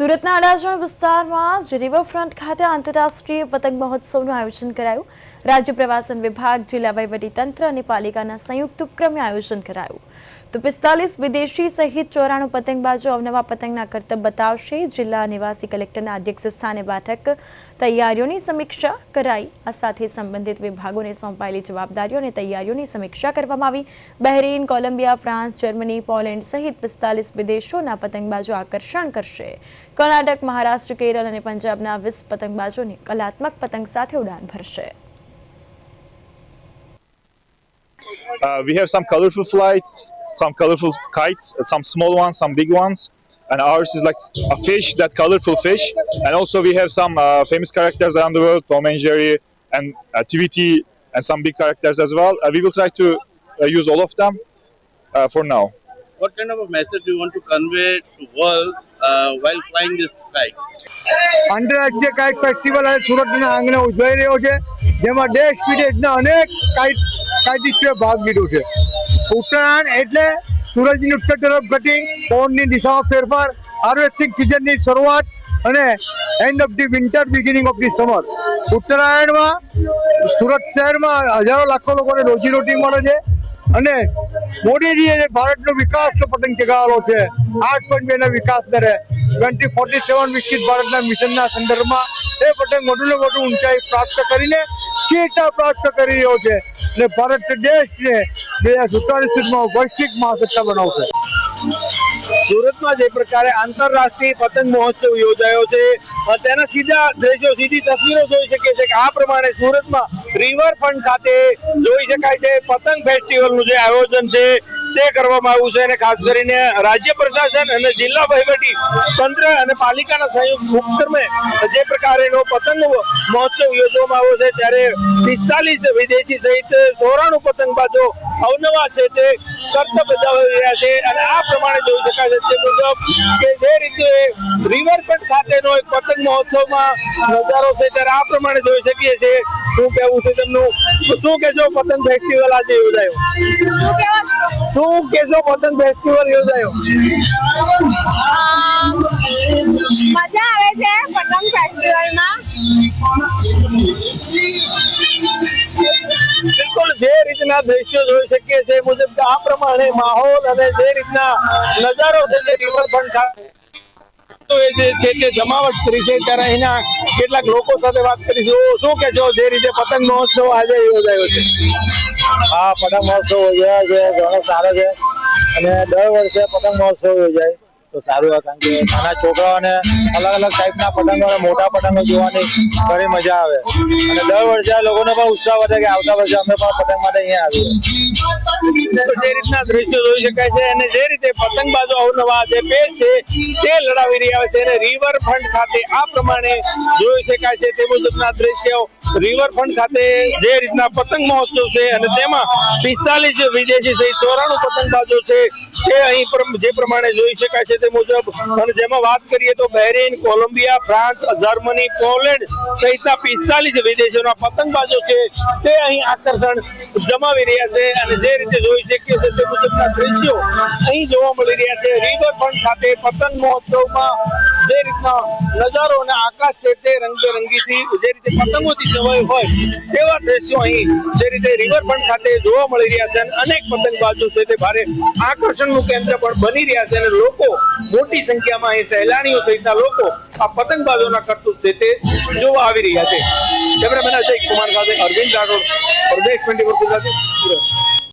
સુરતના અડાજણ વિસ્તારમાં જ રિવરફ્રન્ટ ખાતે આંતરરાષ્ટ્રીય પતંગ મહોત્સવનું આયોજન કરાયું. રાજ્ય પ્રવાસન વિભાગ, જિલ્લા વહીવટીતંત્ર અને પાલિકાના સંયુક્ત ઉપક્રમે આયોજન કરાયું. તો પિસ્તાલીસ વિદેશી સહિત ચોરાણું પતંગબાજો અવનવા પતંગના કરતબ બતાવશે. જિલ્લા નિવાસી કલેક્ટરના અધ્યક્ષ સ્થાને બેઠક તૈયારીઓની સમીક્ષા કરાઈ. આ સાથે સંબંધિત વિભાગોને સોંપાયેલી જવાબદારીઓ અને તૈયારીઓની સમીક્ષા કરવામાં આવી. Bahrain Colombia France Germany Poland સહિત પિસ્તાલીસ વિદેશોના પતંગબાજો આકર્ષણ કરશે. કર્ણાટક મહારાષ્ટ્ર કેરળ અને પંજાબના વીસ પતંગબાજોની કલાત્મક પતંગ સાથે ઉડાન ભરશે. Uh, we have some colorful flights, some colorful kites, uh, some small ones, some big ones. And ours is like a fish, that colorful fish. And also we have some uh, famous characters around the world, Tom and Jerry and uh, TVT and some big characters as well. Uh, we will try to uh, use all of them uh, for now. What kind of a message do you want to convey to world uh, while flying this kite? આંતરરાષ્ટ્રીય kite festival આજે સુરતના આંગણે ઉજવાઈ રહ્યો છે જેમાં દેશ વિદેશના અનેક કાઇટ કાઇટિસ્ટોએ ભાગ લીધો છે ઉત્તરાયણ એટલે સૂરજની ઉત્તર તરફ ઘટી, પવનની દિશામાં ફેરફાર હાર્વેસ્ટિંગ સિઝનની શરૂઆત અને end of the winter beginning of the summer ઉત્તરાયણમાં સુરત શહેરમાં હજારો લાખો લોકોને રોજીરોટી મળે છે અને મોદીજીએ ભારતનો વિકાસનો પતંગ ચગાવેલો છે આઠ પોઈન્ટ બેના વિકાસ દરે. ટ્વેન્ટી ફોર્ટી સેવન વિકસિત ભારતના મિશનના સંદર્ભમાં એ પતંગ વધુ ને વધુ ઊંચાઈ પ્રાપ્ત કરીને સ્થિરતા પ્રાપ્ત કરી રહ્યો છે. અને ભારત દેશને બે હજાર સુડતાલીસ સુધીમાં વૈશ્વિક મહાસત્તા બનાવશે. સુરતમાં જે પ્રકારે આંતરરાષ્ટ્રીય પતંગ મહોત્સવ યોજાયો છે તેના સીધા દ્રશ્યો, સીધી તસવીરો જોઈ શકીએ છીએ કે આ પ્રમાણે સુરતમાં રિવરફ્રન્ટ ખાતે જોઈ શકાય છે, પતંગ ફેસ્ટિવલનું જે આયોજન છે તે કરવામાં આવ્યું છે અને ખાસ કરીને રાજ્ય પ્રશાસન અને જિલ્લા વહીવટી તંત્ર અને પાલિકાના સંયુક્ત ઉપક્રમે જે પ્રકારેનો પતંગ મહોત્સવ યોજવામાં આવ્યો છે, ત્યારે પિસ્તાલીસ વિદેશી સહિત ચોરાણું પતંગબાજો અવનવા છે તે કર્તવ્ય બજાવી રહ્યા છે અને આ પ્રમાણે જોઈ શકાય છે. મુજબ કે જે રીતે રિવરફ્રન્ટ ખાતેનો એક પતંગ મહોત્સવમાં નજારો છે ત્યારે આ પ્રમાણે જોઈ શકીએ છીએ. શું કહેવું છે તેમનું? શું કહેશો પતંગ ફેસ્ટિવલ આજે યોજાયો? શું કહેશો પતંગ ફેસ્ટિવલ યોજાયો? મજા આવે છે પતંગ ફેસ્ટિવલમાં જે રીતના દ્રશ્યો જોઈ શકીએ છીએ મુજબ આ પ્રમાણે માહોલ અને જે રીતના નજારો છે તે રિવરફ્રન્ટ ખાતે છે તે જમાવટ કરી છે. ત્યારે અહીંના કેટલાક લોકો સાથે વાત કરીશું. શું કે છો જે રીતે પતંગ મહોત્સવ આજે યોજાયો છે. હા, પતંગ મહોત્સવ યોજાય ઘણો સારો છે. અને દર વર્ષે પતંગ મહોત્સવ યોજાય. તો સારું કારણ કે નાના છોકરાઓને અલગ અલગ ટાઈપના પતંગો અને મોટા પતંગો જોવાની ઘણી મજા આવે. અને દર વર્ષે લોકોને પણ ઉત્સાહ વધે કે આવતા વર્ષે અમે પણ પતંગ માટે અહીંયા આવીએ. જે રીતના દ્રશ્યો જોઈ શકાય છે અને જે રીતે પતંગબાજો અવનવા જે પેજ છે, તે લડાવી રહ્યા છે અને રિવરફ્રન્ટ ખાતે આ પ્રમાણે જોઈ શકાય છે તે મુજબના દ્રશ્યો. રિવરફ્રન્ટ ખાતે જે રીતના પતંગ મહોત્સવ છે અને તેમાં પિસ્તાલીસ વિદેશી સહિત ચોરાણું પતંગબાજો છે, તે અહીં જે પ્રમાણે જોઈ શકાય છે. તે મુજબ અને જેમાં વાત કરીએ તો Bahrain, Colombia, France, Germany, Poland સહિતના પિસ્તાલીસ વિદેશોના પતંગબાજો છે. તે અહીં આકર્ષણ જમાવી રહ્યા છે અને જે રીતે જોઈ શકીએ છીએ તે મુજબના દ્રશ્યો અહીં જોવા મળી રહ્યા છે. રિવરફ્રન્ટ ખાતે પતંગ મહોત્સવમાં જે રીતના નજારો અને આકાશ છે તે રંગબેરંગીથી જે રીતે પતંગોથી સવાય હોય તેવા દ્રશ્યો અહીં જે રીતે રિવરફ્રન્ટ ખાતે જોવા મળી રહ્યા છે અને અનેક પતંગબાજો છે તે ભારે આકર્ષણનું કેન્દ્ર પણ બની રહ્યા છે અને લોકો મોટી સંખ્યામાં એ સહેલાણીઓ સહિતના લોકો આ પતંગબાજોના કરતૂત છે તે જોવા આવી રહ્યા છે. કેમેરામેન અજય કુમાર સાથે અરવિંદ રાઠોડ, પ્રદેશ ટ્વેન્ટી ફોર ગુજરાતી